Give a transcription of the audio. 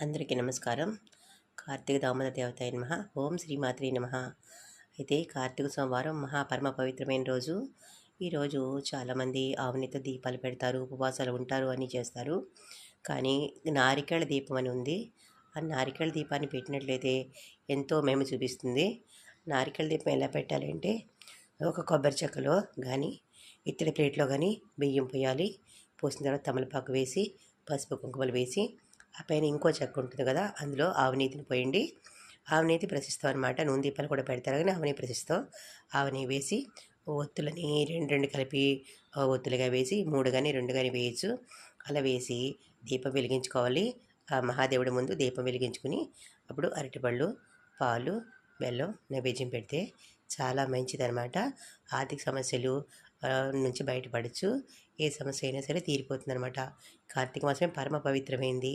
అందరికీ నమస్కారం. కార్తీక దామోదర దేవతాయ నమ. ఓం శ్రీమాత్రి నమ. అయితే కార్తీక సోమవారం మహా పరమ పవిత్రమైన రోజు. ఈరోజు చాలామంది ఆవునితో దీపాలు పెడతారు ఉపవాసాలు ఉంటారు అని చేస్తారు. కానీ నారికేళ దీపం అని ఉంది. ఆ నారికేళ దీపాన్ని పెట్టినట్లయితే ఎంతో మేము చూపిస్తుంది. నారికేళ దీపం ఎలా పెట్టాలంటే ఒక కొబ్బరి చెక్కలో కానీ ఇత్తడి ప్లేట్లో కానీ బియ్యం పోయాలి. పోసిన తర్వాత తమలపాకు వేసి పసుపు కుంకుమలు వేసి ఆ పైన ఇంకో చెక్క ఉంటుంది కదా అందులో ఆవునీతిని పోయండి. ఆవనీతి ప్రశిస్తాం అనమాట నూనె దీపాలు కూడా పెడతారు కానీ ఆవని ప్రశిస్తాం ఆవని వేసి ఒత్తులని రెండు రెండు కలిపి ఒత్తులుగా వేసి మూడు కానీ రెండు కానీ వేయచ్చు. అలా వేసి దీపం వెలిగించుకోవాలి. ఆ మహాదేవుడి ముందు దీపం వెలిగించుకుని అప్పుడు అరటిపళ్ళు పాలు బెల్లం నైవేద్యం పెడితే చాలా మంచిదనమాట ఆర్థిక సమస్యలు నుంచి బయటపడచ్చు. ఏ సమస్య అయినా సరే తీరిపోతుంది అనమాట కార్తీక మాసమే పరమ పవిత్రమైంది.